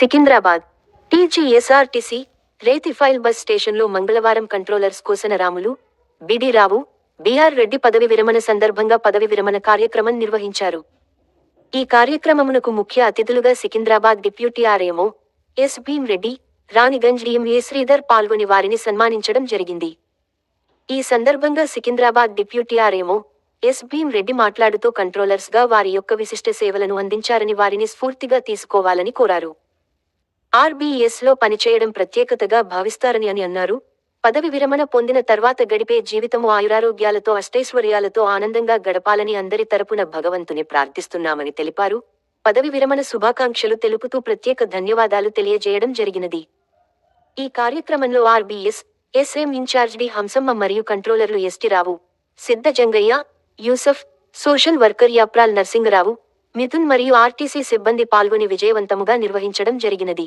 Secunderabad. TGSRTC Rethifile bus స్టేషన్లో మంగళవారం controllers Kosana Ramulu BD Rao BR Reddy పదవి విరమణ సందర్భంగా పదవి విరమణ కార్యక్రమం నిర్వహించారు. ఈ కార్యక్రమమునకు ముఖ్య అతిథులుగా సికింద్రాబాద్ డిప్యూటీ ఆర్ఏమో ఎస్ భీమ్ రెడ్డి రాణిగంజ్ డిఎంఏ శ్రీధర్ పాల్గొని వారిని సన్మానించడం జరిగింది. ఈ సందర్భంగా సికింద్రాబాద్ డిప్యూటీ ఆర్ఏమో ఎస్ భీమ్ రెడ్డి మాట్లాడుతూ కంట్రోలర్స్గా వారి యొక్క విశిష్ట సేవలను అందించారని వారిని స్ఫూర్తిగా తీసుకోవాలని కోరారు. ఆర్బీఎస్లో పనిచేయడం ప్రత్యేకతగా భావిస్తారని అని అన్నారు. పదవి విరమణ పొందిన తర్వాత గడిపే జీవితము ఆయురారోగ్యాలతో అష్టైశ్వర్యాలతో ఆనందంగా గడపాలని అందరి తరపున భగవంతుని ప్రార్థిస్తున్నామని తెలిపారు. పదవి విరమణ శుభాకాంక్షలు తెలుపుతూ ప్రత్యేక ధన్యవాదాలు తెలియజేయడం జరిగినది. ఈ కార్యక్రమంలో RBS SM in-charge D Hamsamma మరియు కంట్రోలర్లు ST Rao Siddha Jangaiah Yusuf social worker Yapral Narsingrao Mithun మరియు ఆర్టీసీ సిబ్బంది పాల్గొని విజయవంతముగా నిర్వహించడం జరిగినది.